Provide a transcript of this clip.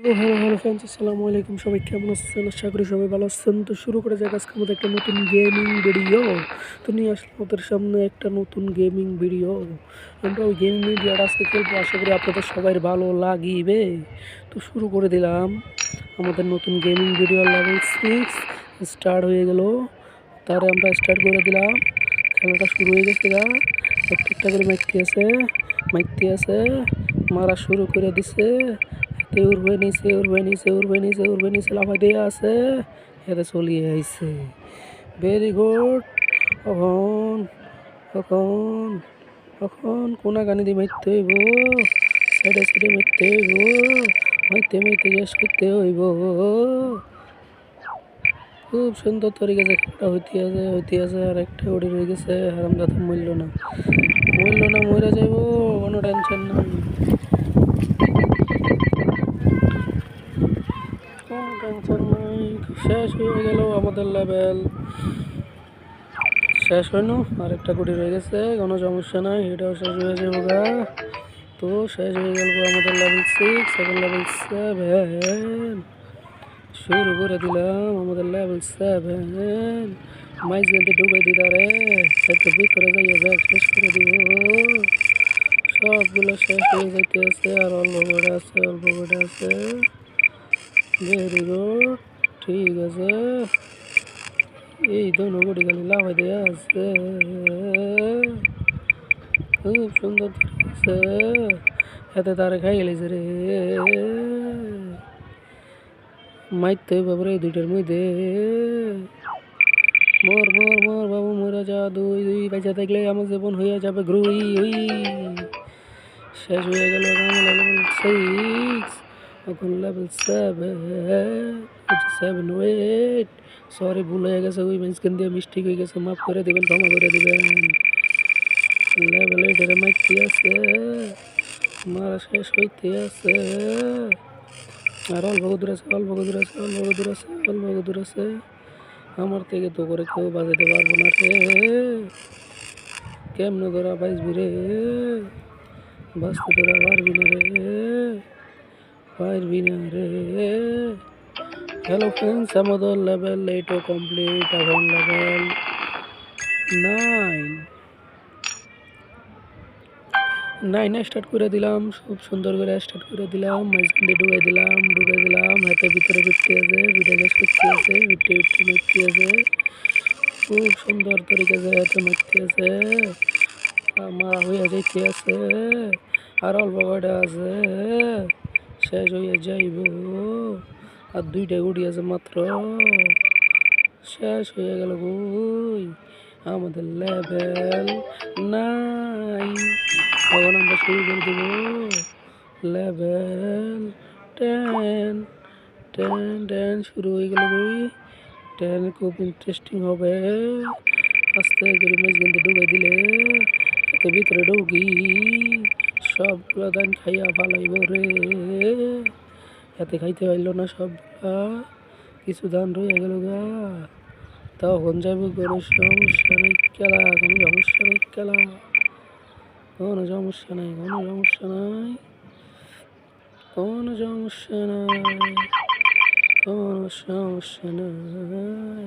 Hello hello hello friends আসসালামু আলাইকুম। সবাই কেমন আছেন? আশা করি সবাই ভালো আছেন। তো শুরু করে যাক আজকে আমাদের একটা নতুন গেমিং ভিডিও তো নিয়ে আসলাম আমাদের সামনে একটা নতুন গেমিং ভিডিও আমরা ওই গেমিং ভিডিওটা আজকে খেলব, আশা করি আপনাদের সবাই ভালো লাগিবে। তো শুরু করে দিলাম। আমাদের নতুন gaming video level six start হয়ে গেল। তারে আমরা স্টার্ট করে দিলাম। খেলাটা শুরু হয়ে গেছে গা। একটা করে মাইকতে আছে মাইকতে আছে। মারা শুরু করে দিছে। তে নিচে উড়বে নিচে উড়বে নিচে উড়বে নিচে লাফাই দিয়ে আছে। এতে চলিয়ে আইছে। ভেরি গুড এখন এখন এখন কোনা গানি দিয়ে মারতে হইব। সাইডে সাইডে মারতে হইব। মারতে মারতে শেষ খুব সুন্দর তরিকা যে একটা হইতে আছে হইতে আছে আর একটা উড়ে রয়ে গেছে হারাম দাদা মূল্য না। মূল্য না, মরে যাইব, কোনো টেনশন নাই। শেষ হয়ে গেল আমাদের লেভেল। শেষ হয়নি আর একটা কোটি রয়ে গেছে, কোনো সমস্যা নাই, এটাও শেষ হয়ে যাব গা। তো শেষ হয়ে গেল আমাদের লেভেল সিক্স এখন লেভেল সেভেন শুরু করে দিলাম আমাদের লেভেল সেভেন মাইজ গেলতে ডুবাই দিদারে একটু ভিতরে যাইয়ে ব্যাগ শেষ করে দিব। সবগুলো শেষ হয়ে যাইতে আছে আর অল্প করে আছে, অল্প করে আছে। ভেরি গুড ঠিক আছে। এই দোনো গুটি খালি লাফাই দেওয়া আছে। খুব সুন্দর আছে। এতে তারে খাই গেলিছে রে। মাইতে বাবরে এই দুইটার মধ্যে। মর মর মর, বাবু, মরে যা দুই দুই বেঁচে থাকলে আমার জীবন হয়ে যাবে। গ্রুই শেষ হয়ে গেল। সিক্স এখন level seven seven wait sorry ভুল হয়ে গেছে, ওই মেন্সকেন দিয়ে মিস্টেক হয়ে গেছে, মাফ করে দিবেন, ক্ষমা করে দিবেন। লেভেল এইটারে মাইতে আছে, মারা শেষ হইতে আছে। আর অল্প দূর আছে, অল্প দূর আছে, অল্প দূর আছে, অল্প দূর আছে। আমার থেকে তো করে কেউ বাজাতে পারব না রে। কেমনে ধরা বাঁচবি রে? বাঁচতে তোরা পারবি না রে। পারবি না রে। হ্যালো ফ্রেন্ডস আমাদের লেভেল এইটও কমপ্লিট এখন লেভেল নাইন নাইনে স্টার্ট করে দিলাম, খুব সুন্দর করে স্টার্ট করে দিলাম, মাঝখানে ঢুকাই দিলাম ঢুকাই দিলাম, হাতে ভিতরে ফিরতে আছে ভিটাকে সুটতে আছে ভিটে ভিটে মারতে আছে। খুব সুন্দর তরিকাছে হাতে মারতে আছে। আমার হয়ে যাইতে আছে, আর অল্প কয়টা আছে। শেষ হয়ে যাইব। আর দুইটা গুড়ি আছে মাত্র। শেষ হয়ে গেল বই। আমাদের লেভেল নাই। এখন আমরা শুরু করে দেবো। Level ten. টেন টেন শুরু হয়ে গেল বই। টেন খুব ইন্টারেস্টিং হবে। আস্তে করে মাছ কিন্তু ডুবাই দিলে এত ভিতরে ঢুকি। সবগুলো ধান খাইয়া পালাইব রে। এতে খাইতে পারল না সব কিছু ধান রয়ে গেল গা। তাও হন যাবে কোনো সমস্যা নেই খেলা কোনো সমস্যা নেই খেলা কোনো সমস্যা নাই, কোনো সমস্যা নাই। কোনো সমস্যা নাই, কোনো সমস্যা নাই।